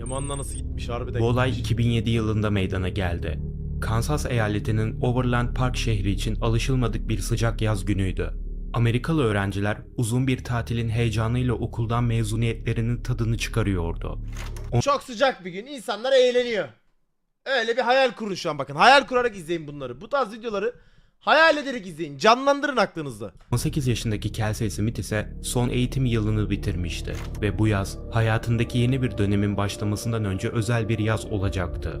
Yaman'la nasıl gitmiş harbiden Bu olay gitmiş. 2007 yılında meydana geldi. Kansas eyaletinin Overland Park şehri için alışılmadık bir sıcak yaz günüydü. Amerikalı öğrenciler uzun bir tatilin heyecanıyla okuldan mezuniyetlerinin tadını çıkarıyordu. Çok sıcak bir gün insanlar eğleniyor. Öyle bir hayal kurun şu an bakın. Hayal kurarak izleyin bunları. Bu tarz videoları hayal ederek izleyin. Canlandırın aklınızda. 18 yaşındaki Kelsey Smith ise son eğitim yılını bitirmişti ve bu yaz hayatındaki yeni bir dönemin başlamasından önce özel bir yaz olacaktı.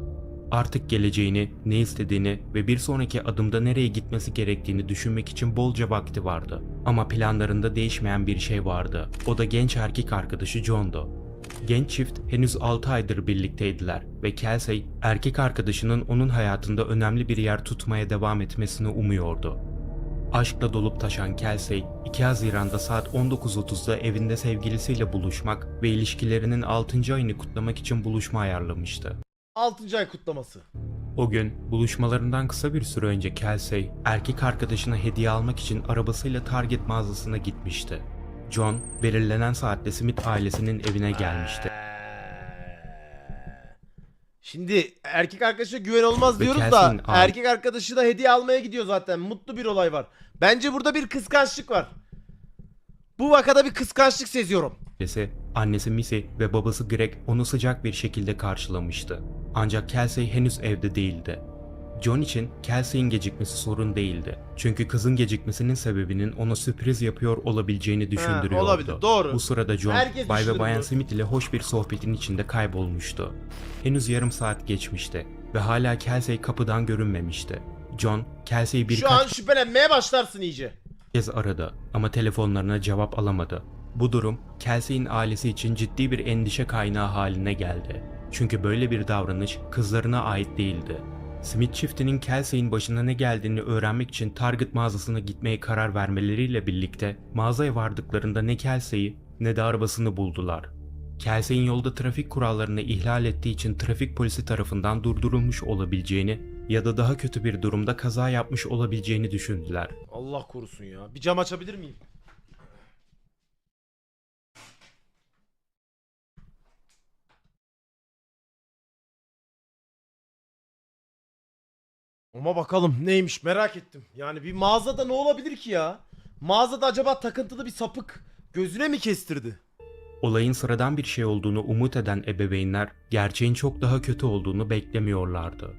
Artık geleceğini, ne istediğini ve bir sonraki adımda nereye gitmesi gerektiğini düşünmek için bolca vakti vardı. Ama planlarında değişmeyen bir şey vardı. O da genç erkek arkadaşı John'du. Genç çift henüz 6 aydır birlikteydiler ve Kelsey erkek arkadaşının onun hayatında önemli bir yer tutmaya devam etmesini umuyordu. Aşkla dolup taşan Kelsey, 2 Haziran'da saat 19.30'da evinde sevgilisiyle buluşmak ve ilişkilerinin 6. ayını kutlamak için buluşma ayarlamıştı. 6. ay kutlaması. O gün buluşmalarından kısa bir süre önce Kelsey, erkek arkadaşına hediye almak için arabasıyla Target mağazasına gitmişti. John, belirlenen saatte Smith ailesinin evine gelmişti. Şimdi erkek arkadaşa güven olmaz Ve diyoruz da aile- erkek arkadaşı da hediye almaya gidiyor zaten. Mutlu bir olay var. Bence burada bir kıskançlık var. Bu vakada bir kıskançlık seziyorum. Ailesi, annesi Missy ve babası Greg onu sıcak bir şekilde karşılamıştı. Ancak Kelsey henüz evde değildi. John için Kelsey'in gecikmesi sorun değildi. Çünkü kızın gecikmesinin sebebinin ona sürpriz yapıyor olabileceğini düşündürüyordu. olabilir, doğru. Bu sırada John, Herkes Bay ve Bayan. Smith ile hoş bir sohbetin içinde kaybolmuştu. Henüz yarım saat geçmişti ve hala Kelsey kapıdan görünmemişti. John, Kelsey'i birkaç Şu an şüphelenmeye başlarsın iyice. kez aradı ama telefonlarına cevap alamadı. Bu durum Kelsey'in ailesi için ciddi bir endişe kaynağı haline geldi. Çünkü böyle bir davranış kızlarına ait değildi. Smith çiftinin Kelsey'in başına ne geldiğini öğrenmek için Target mağazasına gitmeye karar vermeleriyle birlikte mağazaya vardıklarında ne Kelsey'i ne de arabasını buldular. Kelsey'in yolda trafik kurallarını ihlal ettiği için trafik polisi tarafından durdurulmuş olabileceğini ya da daha kötü bir durumda kaza yapmış olabileceğini düşündüler. Allah korusun ya. Bir cam açabilir miyim? Ama bakalım neymiş merak ettim. Yani bir mağazada ne olabilir ki ya? Mağazada acaba takıntılı bir sapık gözüne mi kestirdi? Olayın sıradan bir şey olduğunu umut eden ebeveynler gerçeğin çok daha kötü olduğunu beklemiyorlardı.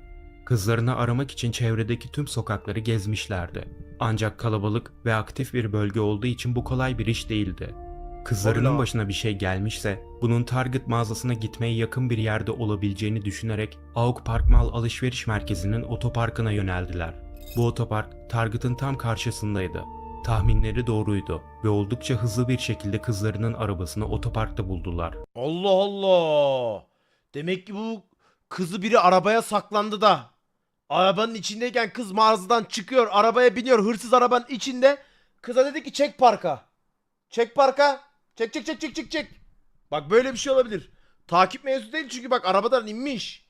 Kızlarını aramak için çevredeki tüm sokakları gezmişlerdi. Ancak kalabalık ve aktif bir bölge olduğu için bu kolay bir iş değildi. Kızlarının başına bir şey gelmişse bunun Target mağazasına gitmeye yakın bir yerde olabileceğini düşünerek Auk Park Mall alışveriş merkezinin otoparkına yöneldiler. Bu otopark Target'ın tam karşısındaydı. Tahminleri doğruydu ve oldukça hızlı bir şekilde kızlarının arabasını otoparkta buldular. Allah Allah. Demek ki bu kızı biri arabaya saklandı da. Arabanın içindeyken kız mağazadan çıkıyor, arabaya biniyor. Hırsız arabanın içinde. Kıza dedi ki çek parka. Çek parka. Çek çek çek çek çek çek. Bak böyle bir şey olabilir. Takip mevzu değil çünkü bak arabadan inmiş.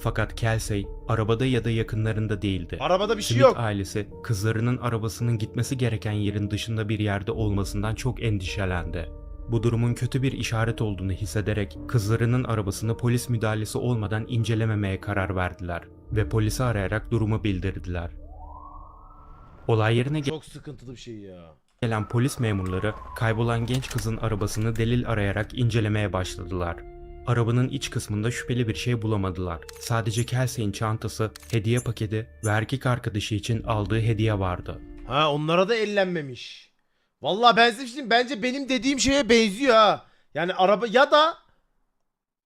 Fakat Kelsey arabada ya da yakınlarında değildi. Arabada bir şey Smith yok. ailesi kızlarının arabasının gitmesi gereken yerin dışında bir yerde olmasından çok endişelendi. Bu durumun kötü bir işaret olduğunu hissederek kızlarının arabasını polis müdahalesi olmadan incelememeye karar verdiler ve polisi arayarak durumu bildirdiler. Olay yerine Çok sıkıntılı bir şey ya. Gelen polis memurları kaybolan genç kızın arabasını delil arayarak incelemeye başladılar. Arabanın iç kısmında şüpheli bir şey bulamadılar. Sadece Kelsey'in çantası, hediye paketi ve erkek arkadaşı için aldığı hediye vardı. Ha onlara da ellenmemiş. Vallahi ben size şey bence benim dediğim şeye benziyor ha. Yani araba ya da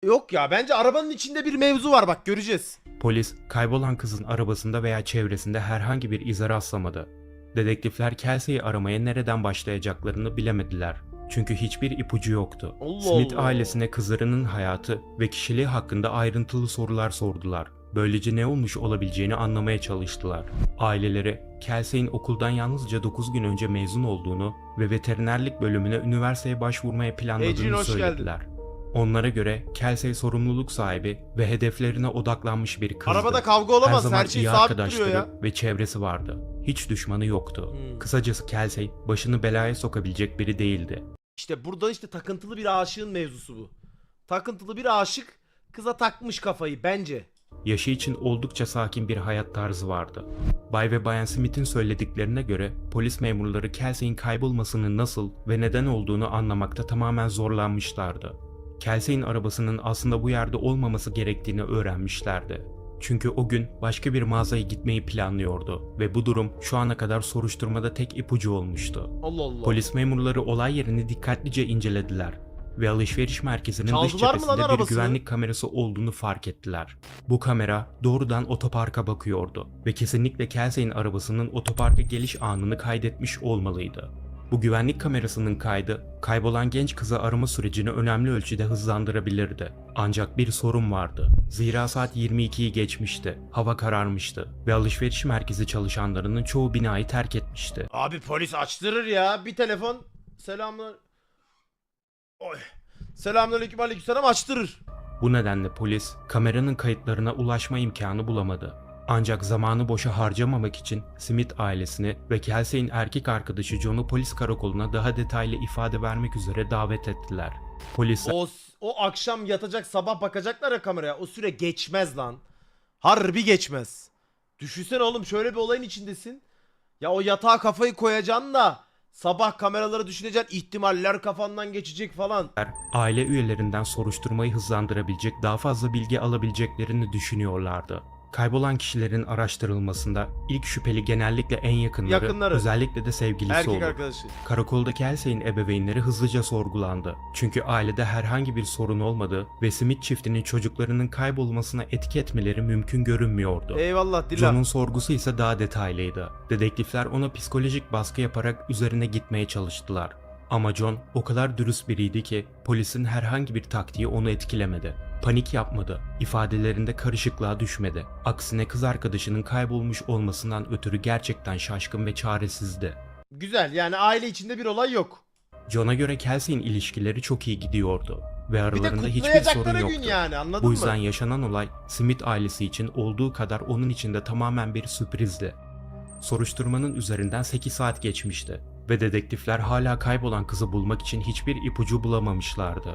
yok ya bence arabanın içinde bir mevzu var bak göreceğiz. Polis kaybolan kızın arabasında veya çevresinde herhangi bir ize rastlamadı. Dedektifler Kelsey'i aramaya nereden başlayacaklarını bilemediler. Çünkü hiçbir ipucu yoktu. Allah Smith Allah. ailesine kızlarının hayatı ve kişiliği hakkında ayrıntılı sorular sordular. Böylece ne olmuş olabileceğini anlamaya çalıştılar. Aileleri Kelsey'in okuldan yalnızca 9 gün önce mezun olduğunu ve veterinerlik bölümüne üniversiteye başvurmaya planladığını hoş söylediler. Onlara göre Kelsey sorumluluk sahibi ve hedeflerine odaklanmış bir kızdı. Arabada kavga Her olamaz zaman her, şey iyi sabit arkadaşları duruyor ya. ve çevresi vardı. Hiç düşmanı yoktu. Hmm. Kısacası Kelsey başını belaya sokabilecek biri değildi. İşte burada işte takıntılı bir aşığın mevzusu bu. Takıntılı bir aşık kıza takmış kafayı bence. Yaşı için oldukça sakin bir hayat tarzı vardı. Bay ve Bayan Smith'in söylediklerine göre polis memurları Kelsey'in kaybolmasının nasıl ve neden olduğunu anlamakta tamamen zorlanmışlardı. Kelsey'in arabasının aslında bu yerde olmaması gerektiğini öğrenmişlerdi. Çünkü o gün başka bir mağazaya gitmeyi planlıyordu ve bu durum şu ana kadar soruşturmada tek ipucu olmuştu. Allah Allah. Polis memurları olay yerini dikkatlice incelediler ve alışveriş merkezinin dış Çaldılar lan cephesinde bir arabasını? güvenlik kamerası olduğunu fark ettiler. Bu kamera doğrudan otoparka bakıyordu ve kesinlikle Kelsey'in arabasının otoparka geliş anını kaydetmiş olmalıydı. Bu güvenlik kamerasının kaydı kaybolan genç kızı arama sürecini önemli ölçüde hızlandırabilirdi. Ancak bir sorun vardı. Zira saat 22'yi geçmişti, hava kararmıştı ve alışveriş merkezi çalışanlarının çoğu binayı terk etmişti. Abi polis açtırır ya. Bir telefon. Selamlar. Oy. Selamünaleyküm aleykümselam açtırır. Bu nedenle polis kameranın kayıtlarına ulaşma imkanı bulamadı. Ancak zamanı boşa harcamamak için Smith ailesini ve Kelsey'in erkek arkadaşı John'u polis karakoluna daha detaylı ifade vermek üzere davet ettiler. Polisler O, o akşam yatacak sabah bakacaklar ya kameraya. O süre geçmez lan. Harbi geçmez. Düşünsene oğlum şöyle bir olayın içindesin. Ya o yatağa kafayı koyacaksın da sabah kameraları düşüneceksin ihtimaller kafandan geçecek falan. aile üyelerinden soruşturmayı hızlandırabilecek daha fazla bilgi alabileceklerini düşünüyorlardı. Kaybolan kişilerin araştırılmasında ilk şüpheli genellikle en yakınları, Yakınları. özellikle de sevgilisi Erkek olur. arkadaşı. Karakoldaki Elsey'in ebeveynleri hızlıca sorgulandı. Çünkü ailede herhangi bir sorun olmadığı ve Smith çiftinin çocuklarının kaybolmasına etki etmeleri mümkün görünmüyordu. Eyvallah Dila. John'un sorgusu ise daha detaylıydı. Dedektifler ona psikolojik baskı yaparak üzerine gitmeye çalıştılar. Ama John o kadar dürüst biriydi ki polisin herhangi bir taktiği onu etkilemedi. Panik yapmadı. İfadelerinde karışıklığa düşmedi. Aksine kız arkadaşının kaybolmuş olmasından ötürü gerçekten şaşkın ve çaresizdi. Güzel yani aile içinde bir olay yok. John'a göre Kelsey'in ilişkileri çok iyi gidiyordu ve aralarında hiçbir sorun yoktu. gün yani anladın Bu yüzden mı? yaşanan olay Smith ailesi için olduğu kadar onun için de tamamen bir sürprizdi. Soruşturmanın üzerinden 8 saat geçmişti ve dedektifler hala kaybolan kızı bulmak için hiçbir ipucu bulamamışlardı.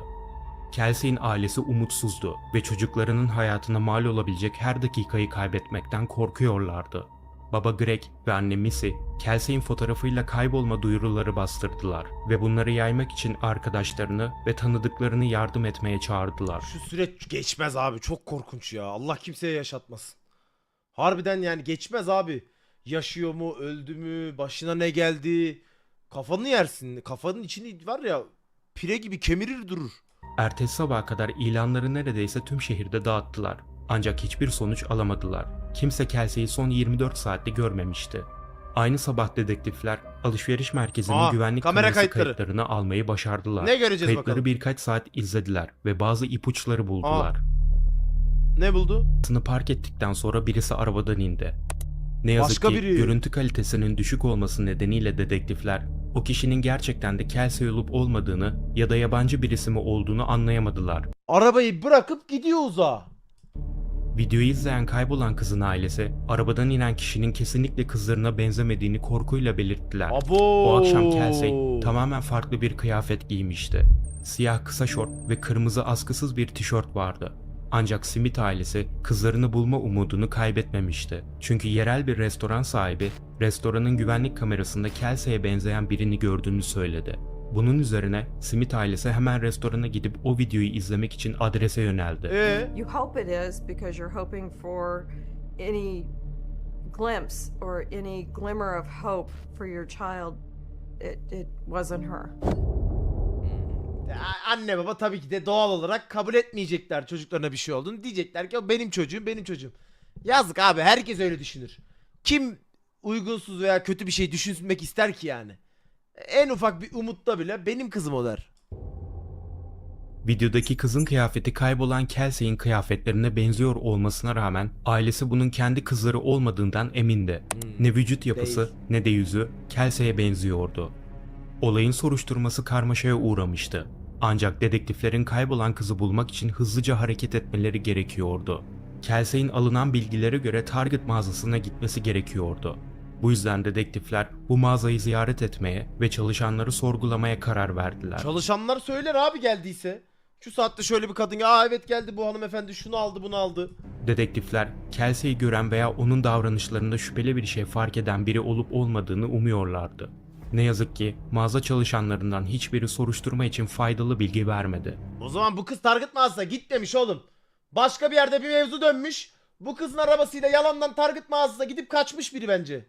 Kelsey'in ailesi umutsuzdu ve çocuklarının hayatına mal olabilecek her dakikayı kaybetmekten korkuyorlardı. Baba Greg ve anne Missy, Kelsey'in fotoğrafıyla kaybolma duyuruları bastırdılar ve bunları yaymak için arkadaşlarını ve tanıdıklarını yardım etmeye çağırdılar. Şu süreç geçmez abi çok korkunç ya. Allah kimseye yaşatmasın. Harbiden yani geçmez abi. Yaşıyor mu, öldü mü, başına ne geldi? Kafanı yersin. Kafanın içini var ya pire gibi kemirir durur. Ertesi sabaha kadar ilanları neredeyse tüm şehirde dağıttılar. Ancak hiçbir sonuç alamadılar. Kimse Kelsey'i son 24 saatte görmemişti. Aynı sabah dedektifler alışveriş merkezinin Aa, güvenlik kamera kamerası kayıtları. kayıtlarını almayı başardılar. Ne göreceğiz Kayıtları bakalım. birkaç saat izlediler ve bazı ipuçları buldular. Ne buldu? Arabasını park ettikten sonra birisi arabadan indi. Ne yazık Başka ki biri. görüntü kalitesinin düşük olması nedeniyle dedektifler o kişinin gerçekten de Kelsey olup olmadığını ya da yabancı birisi mi olduğunu anlayamadılar. Arabayı bırakıp gidiyor uzağa. Videoyu izleyen kaybolan kızın ailesi arabadan inen kişinin kesinlikle kızlarına benzemediğini korkuyla belirttiler. Abo. O akşam Kelsey tamamen farklı bir kıyafet giymişti. Siyah kısa şort ve kırmızı askısız bir tişört vardı. Ancak Smith ailesi kızlarını bulma umudunu kaybetmemişti. Çünkü yerel bir restoran sahibi restoranın güvenlik kamerasında Kelsey'e benzeyen birini gördüğünü söyledi. Bunun üzerine Smith ailesi hemen restorana gidip o videoyu izlemek için adrese yöneldi. Ee, You hope it is because you're hoping for any glimpse or any glimmer of hope for your child. It, it wasn't her. Anne baba tabii ki de doğal olarak kabul etmeyecekler çocuklarına bir şey olduğunu. Diyecekler ki o benim çocuğum benim çocuğum. Yazık abi herkes öyle düşünür. Kim uygunsuz veya kötü bir şey düşünmek ister ki yani? En ufak bir umutta bile benim kızım o der. Videodaki kızın kıyafeti kaybolan Kelsey'in kıyafetlerine benziyor olmasına rağmen ailesi bunun kendi kızları olmadığından emindi. Ne vücut yapısı Değil. ne de yüzü Kelsey'e benziyordu. Olayın soruşturması karmaşaya uğramıştı. Ancak dedektiflerin kaybolan kızı bulmak için hızlıca hareket etmeleri gerekiyordu. Kelsey'in alınan bilgilere göre Target mağazasına gitmesi gerekiyordu. Bu yüzden dedektifler bu mağazayı ziyaret etmeye ve çalışanları sorgulamaya karar verdiler. Çalışanlar söyler abi geldiyse. Şu saatte şöyle bir kadın aa evet geldi bu hanımefendi şunu aldı bunu aldı. Dedektifler Kelsey'i gören veya onun davranışlarında şüpheli bir şey fark eden biri olup olmadığını umuyorlardı. Ne yazık ki mağaza çalışanlarından hiçbiri soruşturma için faydalı bilgi vermedi. O zaman bu kız target mağazasına git demiş oğlum. Başka bir yerde bir mevzu dönmüş. Bu kızın arabasıyla yalandan target mağazasına gidip kaçmış biri bence.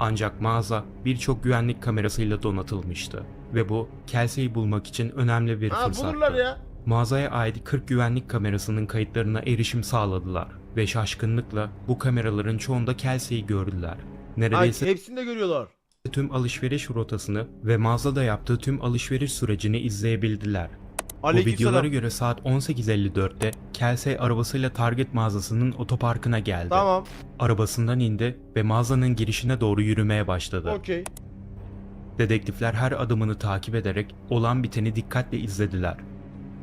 Ancak mağaza birçok güvenlik kamerasıyla donatılmıştı ve bu Kelsey'i bulmak için önemli bir Ha fırsattı. bulurlar ya. Mağazaya ait 40 güvenlik kamerasının kayıtlarına erişim sağladılar ve şaşkınlıkla bu kameraların çoğunda Kelsey'i gördüler. Ay, Neredeyse hepsini de görüyorlar. Tüm alışveriş rotasını ve mağazada yaptığı tüm alışveriş sürecini izleyebildiler. Bu Aleykümselam. videolara göre saat 18.54'te Kelsey arabasıyla Target mağazasının otoparkına geldi. Tamam. Arabasından indi ve mağazanın girişine doğru yürümeye başladı. Okey. Dedektifler her adımını takip ederek olan biteni dikkatle izlediler.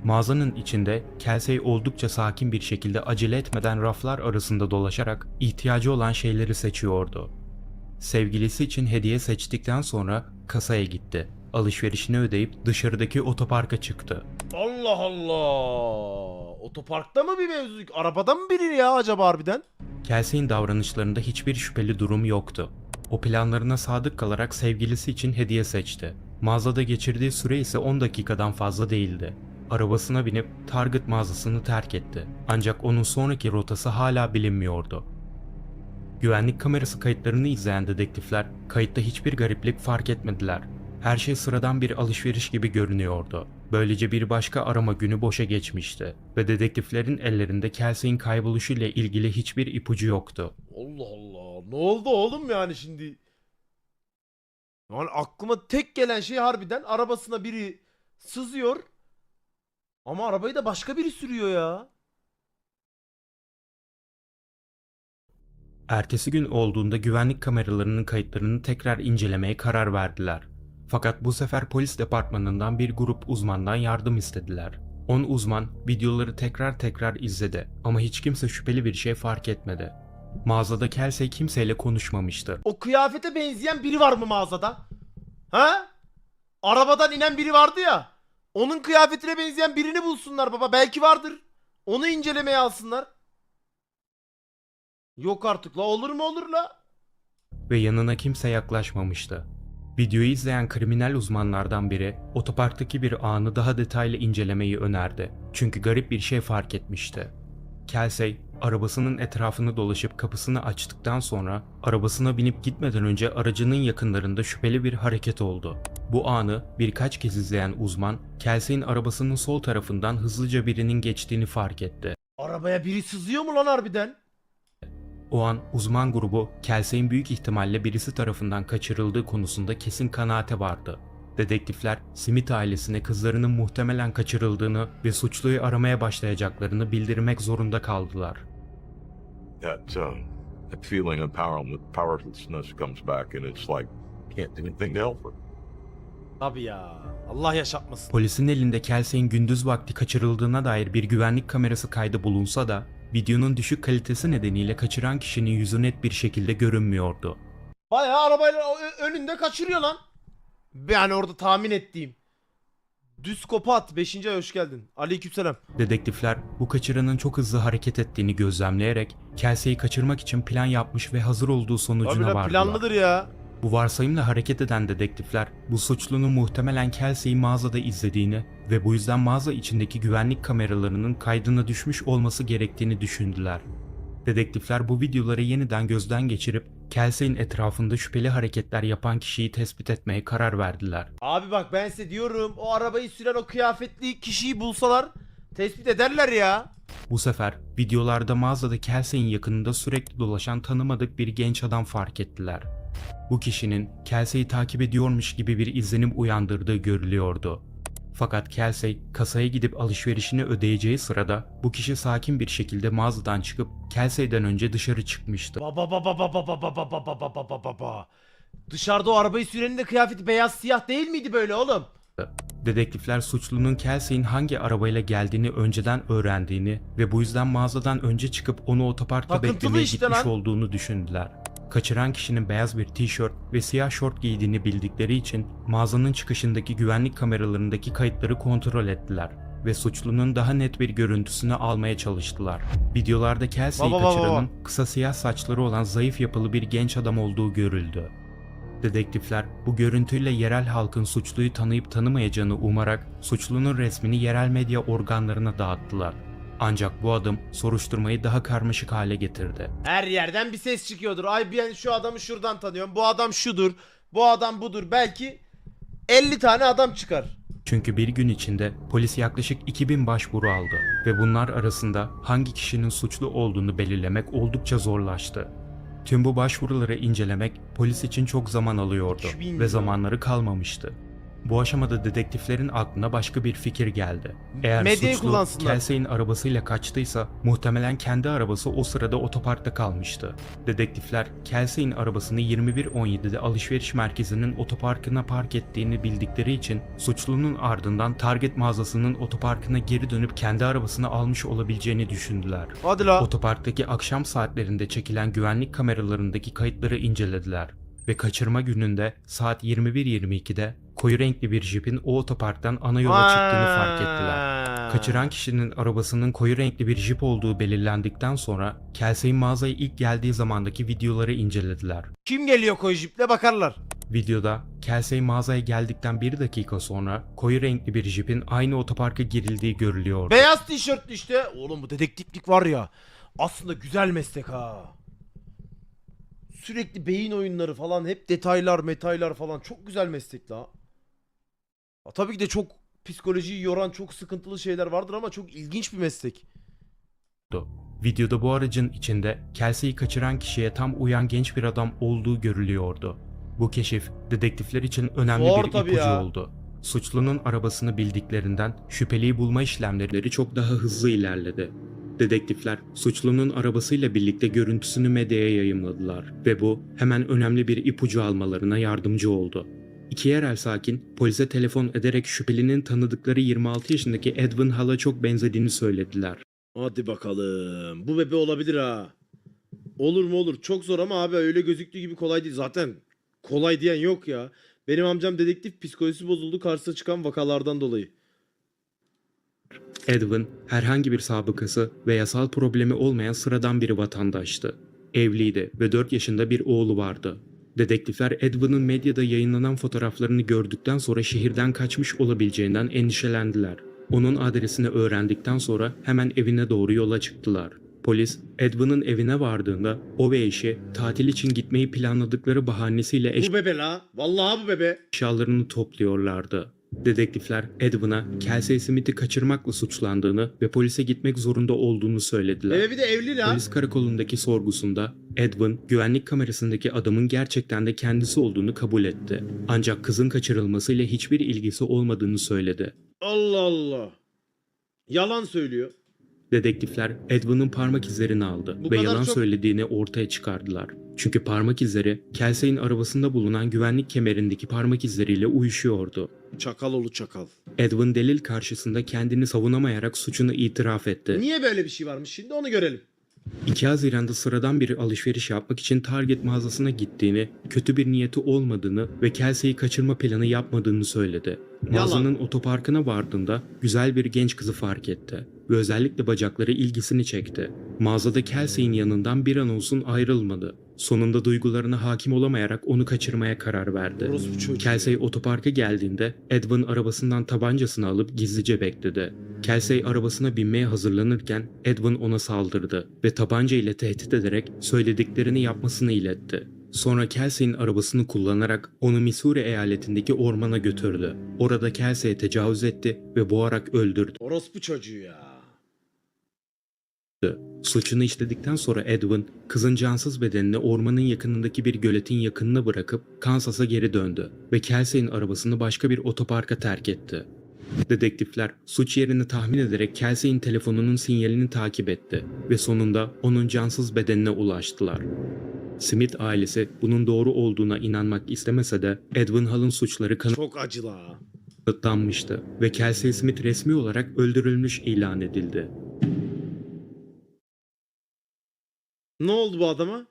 Mağazanın içinde Kelsey oldukça sakin bir şekilde acele etmeden raflar arasında dolaşarak ihtiyacı olan şeyleri seçiyordu. Sevgilisi için hediye seçtikten sonra kasaya gitti. Alışverişini ödeyip dışarıdaki otoparka çıktı. Allah Allah. Otoparkta mı bir mevzu? Arabada mı biri ya acaba harbiden? Kelsey'in davranışlarında hiçbir şüpheli durum yoktu. O planlarına sadık kalarak sevgilisi için hediye seçti. Mağazada geçirdiği süre ise 10 dakikadan fazla değildi. Arabasına binip Target mağazasını terk etti. Ancak onun sonraki rotası hala bilinmiyordu. Güvenlik kamerası kayıtlarını izleyen dedektifler kayıtta hiçbir gariplik fark etmediler. Her şey sıradan bir alışveriş gibi görünüyordu. Böylece bir başka arama günü boşa geçmişti ve dedektiflerin ellerinde Kelsey'in kayboluşu ile ilgili hiçbir ipucu yoktu. Allah Allah. Ne oldu oğlum yani şimdi? Yani aklıma tek gelen şey harbiden arabasına biri sızıyor. Ama arabayı da başka biri sürüyor ya. Ertesi gün olduğunda güvenlik kameralarının kayıtlarını tekrar incelemeye karar verdiler. Fakat bu sefer polis departmanından bir grup uzmandan yardım istediler. 10 uzman videoları tekrar tekrar izledi ama hiç kimse şüpheli bir şey fark etmedi. Mağazada Kelsey kimseyle konuşmamıştı. O kıyafete benzeyen biri var mı mağazada? Ha? Arabadan inen biri vardı ya. Onun kıyafetine benzeyen birini bulsunlar baba. Belki vardır. Onu incelemeye alsınlar. Yok artık la olur mu olur la? ve yanına kimse yaklaşmamıştı. Videoyu izleyen kriminal uzmanlardan biri otoparktaki bir anı daha detaylı incelemeyi önerdi. Çünkü garip bir şey fark etmişti. Kelsey arabasının etrafını dolaşıp kapısını açtıktan sonra arabasına binip gitmeden önce aracının yakınlarında şüpheli bir hareket oldu. Bu anı birkaç kez izleyen uzman Kelsey'in arabasının sol tarafından hızlıca birinin geçtiğini fark etti. Arabaya biri sızıyor mu lan harbiden? O an uzman grubu Kelsey'in büyük ihtimalle birisi tarafından kaçırıldığı konusunda kesin kanaate vardı. Dedektifler Smith ailesine kızlarının muhtemelen kaçırıldığını ve suçluyu aramaya başlayacaklarını bildirmek zorunda kaldılar. that uh, that feeling of power- powerlessness comes back, and it's like can't do anything to help her. Tabii ya. Allah yaşatmasın. Polisin elinde Kelsey'in gündüz vakti kaçırıldığına dair bir güvenlik kamerası kaydı bulunsa da videonun düşük kalitesi nedeniyle kaçıran kişinin yüzü net bir şekilde görünmüyordu. Bayağı arabayla önünde kaçırıyor lan. Yani orada tahmin ettiğim. Düz kopat. 5. ay hoş geldin. Aleykümselam. Dedektifler bu kaçıranın çok hızlı hareket ettiğini gözlemleyerek Kelsey'i kaçırmak için plan yapmış ve hazır olduğu Abi sonucuna lan vardılar. planlıdır ya. Bu varsayımla hareket eden dedektifler bu suçlunun muhtemelen Kelsey'i mağazada izlediğini ve bu yüzden mağaza içindeki güvenlik kameralarının kaydına düşmüş olması gerektiğini düşündüler. Dedektifler bu videoları yeniden gözden geçirip Kelsey'in etrafında şüpheli hareketler yapan kişiyi tespit etmeye karar verdiler. Abi bak ben size diyorum o arabayı süren o kıyafetli kişiyi bulsalar tespit ederler ya. Bu sefer videolarda mağazada Kelsey'in yakınında sürekli dolaşan tanımadık bir genç adam fark ettiler. Bu kişinin Kelsey'i takip ediyormuş gibi bir izlenim uyandırdığı görülüyordu. Fakat Kelsey kasaya gidip alışverişini ödeyeceği sırada bu kişi sakin bir şekilde mağazadan çıkıp Kelsey'den önce dışarı çıkmıştı. Baba baba baba baba baba baba baba baba. Dışarıda o arabayı sürenin de kıyafeti beyaz siyah değil miydi böyle oğlum? Dedektifler suçlunun Kelsey'in hangi arabayla geldiğini önceden öğrendiğini ve bu yüzden mağazadan önce çıkıp onu otoparkta Takıntılı beklemeye işte gitmiş lan. olduğunu düşündüler. Kaçıran kişinin beyaz bir tişört ve siyah şort giydiğini bildikleri için mağazanın çıkışındaki güvenlik kameralarındaki kayıtları kontrol ettiler. ve suçlunun daha net bir görüntüsünü almaya çalıştılar. Videolarda Kelsey'i kaçıranın kısa siyah saçları olan zayıf yapılı bir genç adam olduğu görüldü. Dedektifler bu görüntüyle yerel halkın suçluyu tanıyıp tanımayacağını umarak suçlunun resmini yerel medya organlarına dağıttılar. Ancak bu adım soruşturmayı daha karmaşık hale getirdi. Her yerden bir ses çıkıyordur. Ay ben şu adamı şuradan tanıyorum. Bu adam şudur. Bu adam budur. Belki 50 tane adam çıkar. Çünkü bir gün içinde polis yaklaşık 2000 başvuru aldı ve bunlar arasında hangi kişinin suçlu olduğunu belirlemek oldukça zorlaştı. Tüm bu başvuruları incelemek polis için çok zaman alıyordu 3000 ve zamanları kalmamıştı. Bu aşamada dedektiflerin aklına başka bir fikir geldi. Eğer Medyayı suçlu. Kelsey'in arabasıyla kaçtıysa muhtemelen kendi arabası o sırada otoparkta kalmıştı. Dedektifler Kelsey'in arabasını 21.17'de alışveriş merkezinin otoparkına park ettiğini bildikleri için suçlunun ardından Target mağazasının otoparkına geri dönüp kendi arabasını almış olabileceğini düşündüler. Hadi la. Otoparktaki akşam saatlerinde çekilen güvenlik kameralarındaki kayıtları incelediler ve kaçırma gününde saat 21.22'de koyu renkli bir jipin o otoparktan ana yola çıktığını fark ettiler. Kaçıran kişinin arabasının koyu renkli bir jip olduğu belirlendikten sonra Kelsey'in mağazaya ilk geldiği zamandaki videoları incelediler. Kim geliyor koyu jiple bakarlar. Videoda Kelsey mağazaya geldikten bir dakika sonra koyu renkli bir jipin aynı otoparka girildiği görülüyordu. Beyaz tişörtlü işte. Oğlum bu dedektiflik var ya. Aslında güzel meslek ha. Sürekli beyin oyunları falan hep detaylar metaylar falan çok güzel meslek la. Ha, tabii ki de çok psikolojiyi yoran çok sıkıntılı şeyler vardır ama çok ilginç bir meslek. Videoda bu aracın içinde Kelsey'i kaçıran kişiye tam uyan genç bir adam olduğu görülüyordu. Bu keşif dedektifler için önemli Zor bir tabii ipucu ya. oldu. Suçlunun arabasını bildiklerinden şüpheliyi bulma işlemleri çok daha hızlı ilerledi. Dedektifler suçlunun arabasıyla birlikte görüntüsünü medyaya yayımladılar ve bu hemen önemli bir ipucu almalarına yardımcı oldu. İki yerel sakin polise telefon ederek şüphelinin tanıdıkları 26 yaşındaki Edwin Hall'a çok benzediğini söylediler. Hadi bakalım. Bu bebe olabilir ha. Olur mu olur. Çok zor ama abi öyle gözüktüğü gibi kolay değil. Zaten kolay diyen yok ya. Benim amcam dedektif psikolojisi bozuldu karşısına çıkan vakalardan dolayı. Edwin herhangi bir sabıkası ve yasal problemi olmayan sıradan bir vatandaştı. Evliydi ve 4 yaşında bir oğlu vardı. Dedektifler Edwin'in medyada yayınlanan fotoğraflarını gördükten sonra şehirden kaçmış olabileceğinden endişelendiler. Onun adresini öğrendikten sonra hemen evine doğru yola çıktılar. Polis Edwin'in evine vardığında o ve eşi tatil için gitmeyi planladıkları bahanesiyle Bu bebe la. Vallahi bu bebe. eşyalarını topluyorlardı. Dedektifler Edwin'a Kelsey Smith'i kaçırmakla suçlandığını ve polise gitmek zorunda olduğunu söylediler. Bebe bir de evli la. Polis karakolundaki sorgusunda Edwin güvenlik kamerasındaki adamın gerçekten de kendisi olduğunu kabul etti. Ancak kızın kaçırılmasıyla hiçbir ilgisi olmadığını söyledi. Allah Allah. Yalan söylüyor. Dedektifler Edwin'in parmak izlerini aldı Bu ve kadar yalan çok- söylediğini ortaya çıkardılar. Çünkü parmak izleri Kelsey'in arabasında bulunan güvenlik kemerindeki parmak izleriyle uyuşuyordu. Çakal oğlu çakal. Edwin delil karşısında kendini savunamayarak suçunu itiraf etti. Niye böyle bir şey varmış şimdi onu görelim. 2 Haziran'da sıradan bir alışveriş yapmak için Target mağazasına gittiğini, kötü bir niyeti olmadığını ve Kelsey'i kaçırma planı yapmadığını söyledi. Mağazanın otoparkına vardığında güzel bir genç kızı fark etti ve özellikle bacakları ilgisini çekti. Mağazada Kelsey'in yanından bir an olsun ayrılmadı. Sonunda duygularına hakim olamayarak onu kaçırmaya karar verdi. Kelsey otoparka geldiğinde Edwin arabasından tabancasını alıp gizlice bekledi. Kelsey arabasına binmeye hazırlanırken Edwin ona saldırdı ve tabanca ile tehdit ederek söylediklerini yapmasını iletti. Sonra Kelsey'in arabasını kullanarak onu Missouri eyaletindeki ormana götürdü. Orada Kelsey'e tecavüz etti ve boğarak öldürdü. Orospu çocuğu ya. Suçunu işledikten sonra Edwin, kızın cansız bedenini ormanın yakınındaki bir göletin yakınına bırakıp Kansas'a geri döndü ve Kelsey'in arabasını başka bir otoparka terk etti. Dedektifler suç yerini tahmin ederek Kelsey'in telefonunun sinyalini takip etti ve sonunda onun cansız bedenine ulaştılar. Smith ailesi bunun doğru olduğuna inanmak istemese de Edwin Hall'ın suçları Çok acı la. kanıtlanmıştı ve Kelsey Smith resmi olarak öldürülmüş ilan edildi. Ne oldu bu adama?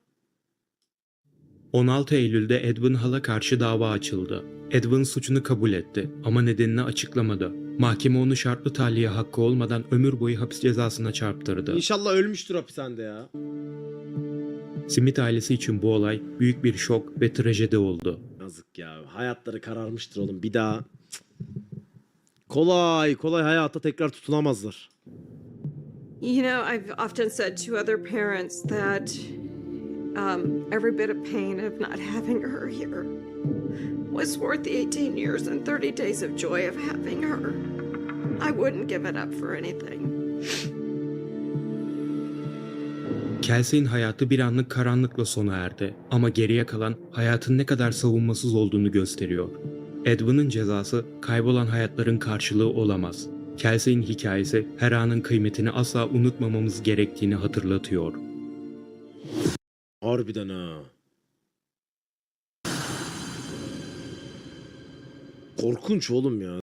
16 Eylül'de Edwin Hall'a karşı dava açıldı. Edwin suçunu kabul etti ama nedenini açıklamadı. Mahkeme onu şartlı tahliye hakkı olmadan ömür boyu hapis cezasına çarptırdı. İnşallah ölmüştür hapishanede ya. Smith ailesi için bu olay büyük bir şok ve trajedi oldu. Yazık ya. Hayatları kararmıştır oğlum. Bir daha kolay kolay hayata tekrar tutunamazlar. You know, I've often said to other parents that um, every bit of pain of not having her here was worth the 18 years and 30 days of joy of having her. I wouldn't give it up for anything. Kelsey'in hayatı bir anlık karanlıkla sona erdi ama geriye kalan hayatın ne kadar savunmasız olduğunu gösteriyor. Edwin'in cezası kaybolan hayatların karşılığı olamaz. Kelsey'in hikayesi her anın kıymetini asla unutmamamız gerektiğini hatırlatıyor. Harbiden ha. Korkunç oğlum ya.